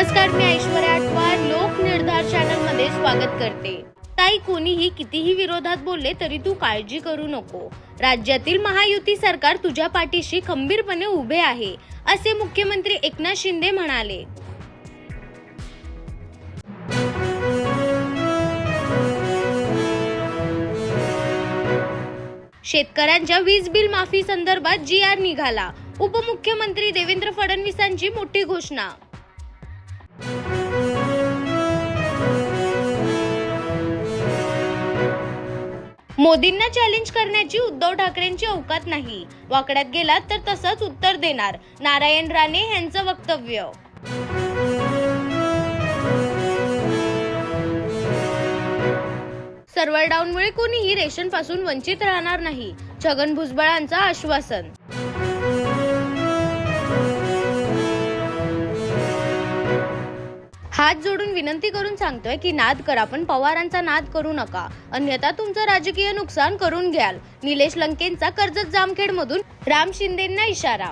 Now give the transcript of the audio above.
नमस्कार मी ऐश्वर्या आठवार लोक निर्धार चॅनलमध्ये स्वागत करते. ताई कोणीही कितीही विरोधात बोलले तरी तू काळजी करू नको. राज्यातील महायुती सरकार तुझ्या पाठीशी खंबीरपणे उभे आहे असे मुख्यमंत्री एकनाथ शिंदे म्हणाले. शेतकऱ्यांच्या वीज बिल माफी संदर्भात जी आर निघाला. उपमुख्यमंत्री देवेंद्र फडणवीसांची मोठी घोषणा. मोदींना चॅलेंज करण्याची उद्धव ठाकरेंची अवकात नाही. वाकड्यात गेलात तर तसंच उत्तर देणार. नारायण राणे यांचं वक्तव्य. सर्व्हर डाऊनमुळे कोणीही रेशनपासून वंचित राहणार नाही. छगन भुजबळांचं आश्वासन. हात जोडून विनंती करून सांगतोय की नाद करा पण पवारांचा नाद करू नका. अन्यथा तुमचं राजकीय नुकसान करून घ्याल. निलेश लंकेंचा कर्जत जामखेड मधून राम शिंदेंना इशारा.